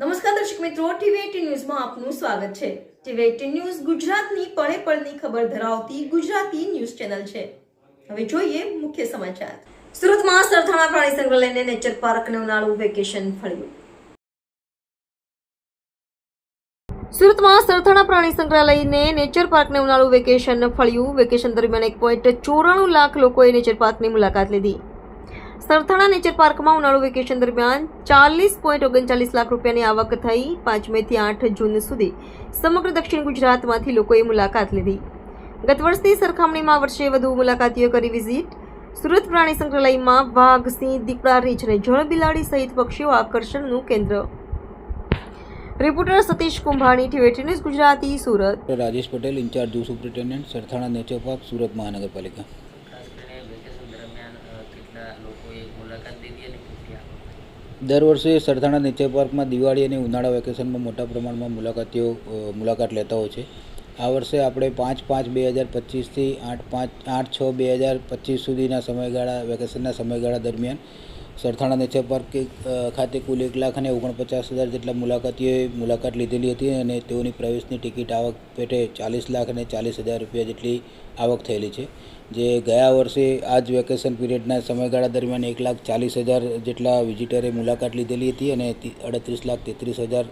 નમસ્કાર દર્શક મિત્રો ટીવી ન્યૂઝમાં આપનું સ્વાગત છે. ટીવી એટીન ન્યૂઝ ગુજરાતની પળે પળની ખબર ધરાવતી ગુજરાતી ન્યૂઝ ચેનલ છે. હવે જોઈએ મુખ્ય સમાચાર. સુરતમાં સરથાણા પ્રાણી સંગ્રહાલયને નેચર પાર્કને ઉનાળું વેકેશન ફળ્યું. સુરતમાં સરથાણા પ્રાણી સંગ્રહાલયને નેચર પાર્કને ઉનાળું વેકેશન ફળ્યું. વેકેશન દરમિયાન એક પોઈન્ટ ચોરાણું લાખ લોકોએ નેચર પાર્કની મુલાકાત લીધી. સરથાણા નેચર પાર્કમાં ઉનાળુ વેકેશન દરમિયાન ચાલીસ પોઈન્ટ ઓગણચાલીસ લાખ રૂપિયાની આવક થઈ પાંચ મેથી આઠ જૂન સુધી સમગ્ર દક્ષિણ ગુજરાતમાંથી લોકોએ મુલાકાત લીધી. ગત વર્ષની સરખામણીમાં વર્ષે વધુ મુલાકાતીઓ કરી વિઝિટ. સુરત પ્રાણી સંગ્રહાલયમાં વાઘ, સિંહ, દીપડા રીંછ અને જળબિલાડી સહિત પક્ષીઓ આકર્ષણનું કેન્દ્ર. Reporter Satish Kumbhani, TV news Gujarati, Surat. Rajesh Patel, in-charge superintendent, Sarthana nature park, Surat મહાનગરપાલિકા ખાસ કરીને વેકેશન દરમિયાન અ, કેટલા લોકોએ મુલાકાત લીધી અને કેટલી આવક દર વર્ષે સરથાણા નેચર પાર્કમાં દિવાળી અને ઉનાળા વેકેશનમાં મોટા પ્રમાણમાં મુલાકાતીઓ મુલાકાત લેતા હોય છે. આ વર્ષે આપણે પાંચ પાંચ બે હજાર પચીસથી આઠ પાંચ, આઠ છ બે હજાર પચીસ સુધીના સમયગાળા, વેકેશનના સમયગાળા દરમિયાન સરથાણા નેચર પાર્ક ખાતે કુલ એક લાખ અને ઓગણપચાસ હજાર જેટલા મુલાકાતીઓએ મુલાકાત લીધેલી હતી અને તેઓની પ્રવેશની ટિકિટ આવક પેટે ચાલીસ લાખ અને ચાલીસ હજાર રૂપિયા જેટલી આવક થયેલી છે. જે ગયા વર્ષે આ જ વેકેશન પીરિયડના સમયગાળા દરમિયાન એક લાખ ચાલીસ હજાર જેટલા વિઝિટરે મુલાકાત લીધેલી હતી અને અડત્રીસ લાખ તેત્રીસ હજાર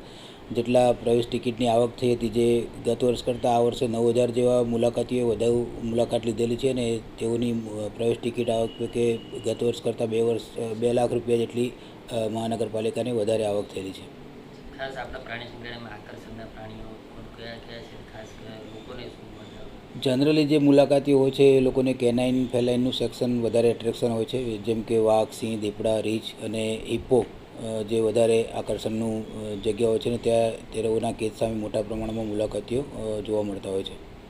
જેટલા પ્રવેશ ટિકિટની આવક થઈ હતી જે ગત વર્ષ કરતાં આ વર્ષે નવ હજાર જેવા મુલાકાતીઓએ વધુ મુલાકાત લીધેલી છે અને તેઓની પ્રવેશ ટિકિટ આવક કે ગત વર્ષ કરતાં બે વર્ષ બે લાખ રૂપિયા જેટલી મહાનગરપાલિકાની વધારે આવક થયેલી છે. ખાસ આપણા પ્રાણી સંગ્રહાલયમાં આકર્ષણના પ્રાણીઓ કયા કયા છે? ખાસ લોકોને શું જનરલી જે મુલાકાતીઓ હોય છે એ લોકોને કેનાઇન ફેલાઇનનું સેક્શન વધારે એટ્રેક્શન હોય છે જેમ કે વાઘ સિંહ દીપડા રીંછ અને હિપ્પો. જે વધારે આકર્ષણનું જગ્યાઓ છે ને ત્યાં તે લોકોના કેસ સામે મોટા પ્રમાણમાં મુલાકાતીઓ જોવા મળતા હોય છે.